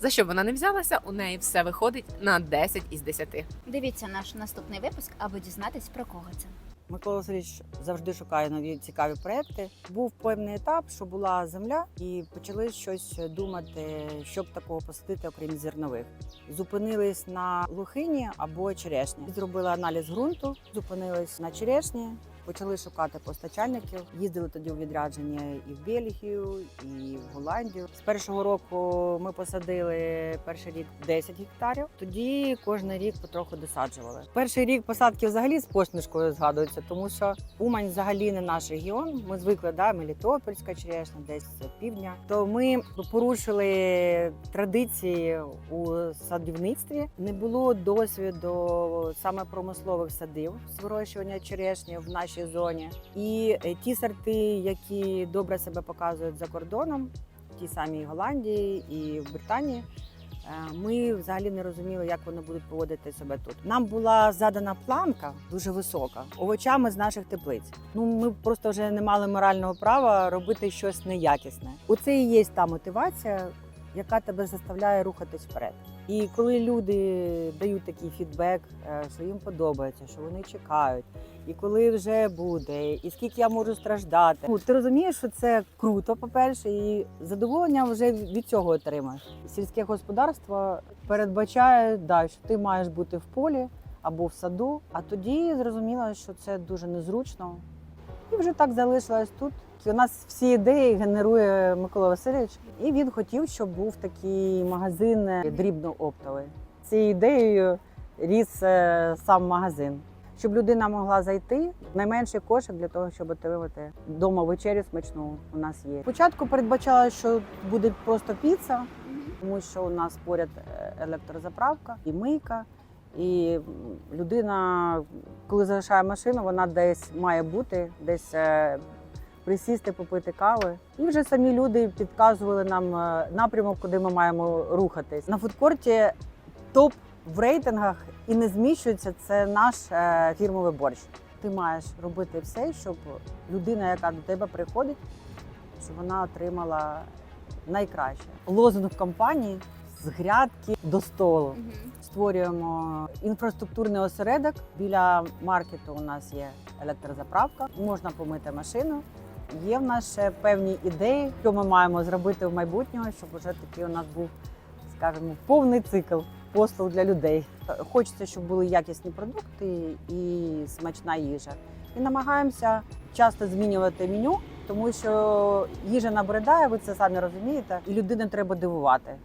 За що б вона не взялася, у неї все виходить на 10 із 10. Дивіться наш наступний випуск, аби дізнатись про кого це. Микола Васильович завжди шукає нові цікаві проекти. Був певний етап, що була земля, і почали щось думати, щоб такого посадити, окрім зернових. Зупинились на лухині або черешні. Зробили аналіз ґрунту, зупинились на черешні. Почали шукати постачальників. Їздили тоді у відрядження і в Бельгію, і в Голландію. З першого року ми посадили перший рік 10 гектарів. Тоді кожен рік потроху досаджували. Перший рік посадки взагалі з посмішкою згадується, тому що Умань взагалі не наш регіон. Ми звикли, да, Мелітопольська черешня, десь півдня. То ми порушили традиції у садівництві. Не було досвіду саме промислових садів з вирощування черешні в нашій зоні. І е, ті сорти, які добре себе показують за кордоном, ті самі Голландії і в Британії. е, Ми взагалі не розуміли, як вони будуть поводити себе тут. Нам була задана планка дуже висока овочами з наших теплиць. Ну ми просто вже не мали морального права робити щось неякісне. Оце і є та мотивація, яка тебе заставляє рухатись вперед. І коли люди дають такий фідбек, е, що їм подобається, що вони чекають, і коли вже буде, і скільки я можу страждати. Ну, ти розумієш, що це круто, по-перше, і задоволення вже від цього отримаєш. Сільське господарство передбачає, да, що ти маєш бути в полі або в саду, а тоді зрозуміла, що це дуже незручно. І вже так залишилась тут. У нас всі ідеї генерує Микола Васильович, і він хотів, щоб був такий магазин е, дрібно-оптовий. Цією ідеєю ріс е, сам магазин, щоб людина могла зайти найменший кошик для того, щоб отримати вдома вечерю смачну. У нас є. Спочатку передбачала, що буде просто піца, тому що у нас поряд е, електрозаправка і мийка. І людина, коли залишає машину, вона десь має бути, десь е, присісти, попити кави. І вже самі люди підказували нам е, напрямок, куди ми маємо рухатись. На фудкорті топ в рейтингах і не зміщується. Це наш е, фірмовий борщ. Ти маєш робити все, щоб людина, яка до тебе приходить, щоб вона отримала найкраще. Лозунг компанії з грядки до столу. Створюємо інфраструктурний осередок. Біля маркету у нас є електрозаправка, можна помити машину. Є в нас ще певні ідеї, що ми маємо зробити в майбутньому, щоб вже такий у нас був, скажімо, повний цикл послуг для людей. Хочеться, щоб були якісні продукти і смачна їжа. І намагаємося часто змінювати меню, тому що їжа набридає, ви це самі розумієте, і людину треба дивувати.